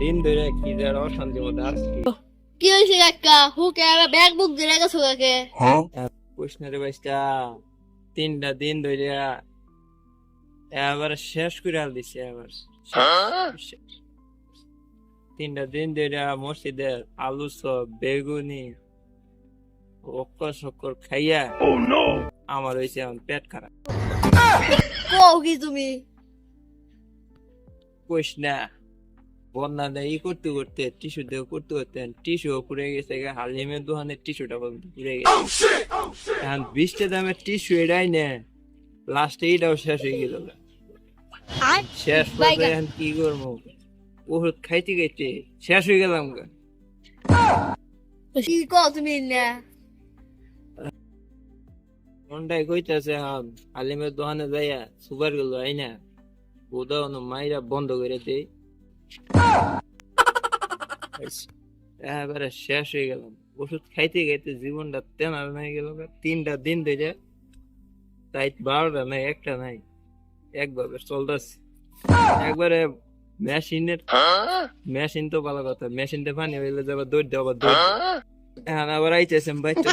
দিন ধরে কি যে অশান্তি মধ্যে আসছি কি। হয়েছে কাকা? আবার ব্যাগ বুক দিয়ে গেছো কাকে? কৃষ্ণের বাইসটা তিনটা দিন ধরে এবার শেষ করে আল দিছে এবার। তিনটা দিন ধরে মসজিদে আলু সব বেগুনি অক্কর শক্কর খাইয়া আমার হয়েছে এখন পেট খারাপ। কও কি তুমি? কইস না। বন্যা দেয় ই করতে করতে টিস্যু দিয়ে করতে করতে টিস্যু পুড়ে গেছে গা হালিমের দোকানের টিস্যুটা পুড়ে গেছে। এখন বিশটা দামের টিস্যু এটাই নে লাস্টে এটাও শেষ হয়ে গেল শেষ পর্যায়ে এখন কি করব? ওষুধ খাইতে খাইতে শেষ হয়ে গেলাম গা। কি কও তুমি না মনটাই কইতাছে এখন হালিমের দোকানে যাইয়া সুপারগুলো আই না ওটা মাইরা বন্ধ করে দেই। এবারে শেষ হয়ে ওষুধ খাইতে খাইতে জীবনটা হয়ে গেল তিনটা দিন ধরে তাই বারোটা নাই, একটা নাই, একভাবে চলতেছে। একবারে মেশিনের মেশিন তো ভালো কথা, মেশিনটা পানি হইলে যাবার দৌড় দেওয়া আবার দৌড়। এখন আবার আইতেছেন বাইতে